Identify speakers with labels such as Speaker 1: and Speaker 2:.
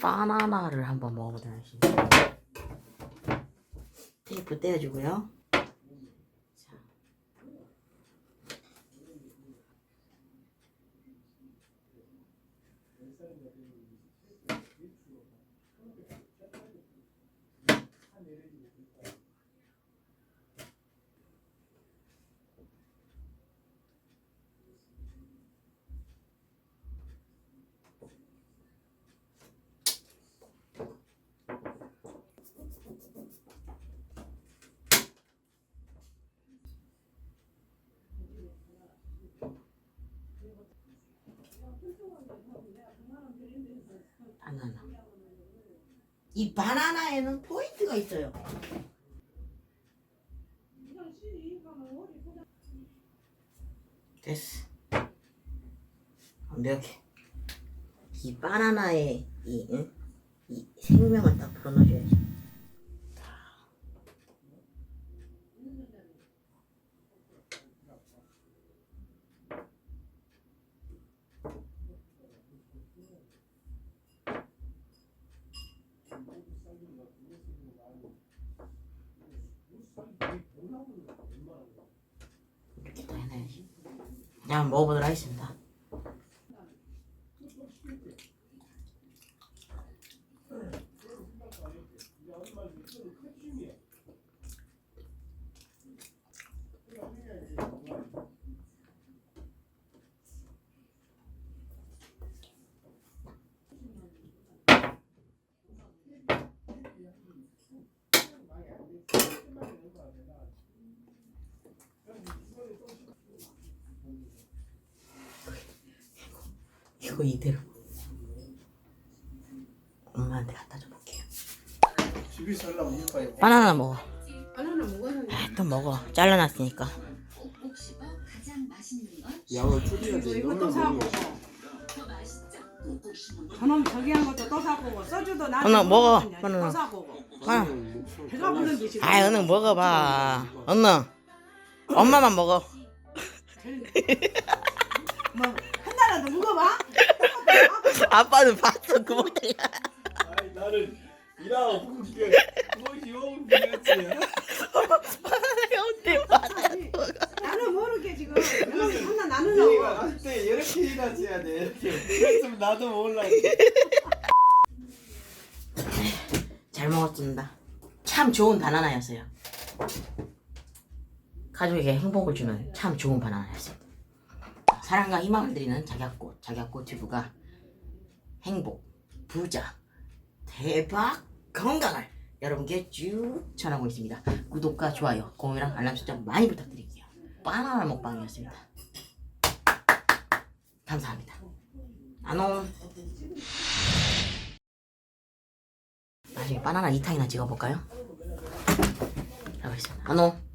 Speaker 1: 바나나를 한번 먹어보도록 하겠습니다. 테이프 떼어주고요. 자. 바나나. 이 바나나에는 포인트가 있어요. 됐어. 완벽해. 이 바나나의 이, 응? 이 생명을 딱 불어넣어줘야지. 이렇게 다 해놔야지. 그냥 먹어보도록 하겠습니다. 이거 이대로 엄마한테 갖다 줘볼게요. 바나나 먹어.
Speaker 2: 바나나 먹어야
Speaker 1: 아, 또 먹어. 잘라놨으니까.
Speaker 3: 양을 줄여야지
Speaker 2: 사고
Speaker 4: 맛있죠.
Speaker 2: 저놈 저기 한 것도 또 사고 소주도 나
Speaker 1: 하나 먹어, 바나나.
Speaker 2: 또 사고
Speaker 1: 아,
Speaker 2: 배가 부른지 지금
Speaker 1: 아, 은행 먹어봐. 언능. 엄마만 먹어.
Speaker 2: 뭐한 달라도 먹어봐
Speaker 1: 아빠는 봤어 그 먹다가.
Speaker 3: 아니 나는 일하고 그게 그것이 영 그랬지
Speaker 1: 어때 맞아.
Speaker 2: 나는 모르게 지금 하나
Speaker 3: 네가
Speaker 2: 나누려고
Speaker 3: 할때 이렇게 일하지 해야 돼 이렇게 그랬으면 나도 몰라
Speaker 1: 잘 먹었습니다. 참 좋은 바나나였어요. 가족에게 행복을 주는 참 좋은 바나나였습니다. 사랑과 희망을 드리는 작약꽃, 작약꽃 튜브가 행복, 부자, 대박, 건강을 여러분께 쭉 전하고 있습니다. 구독과 좋아요, 공유랑 알람 설정 많이 부탁드릴게요. 바나나 먹방이었습니다. 감사합니다. 안녕. 나중에 바나나 2탕이나 찍어볼까요? 가보겠습니다. 안녕.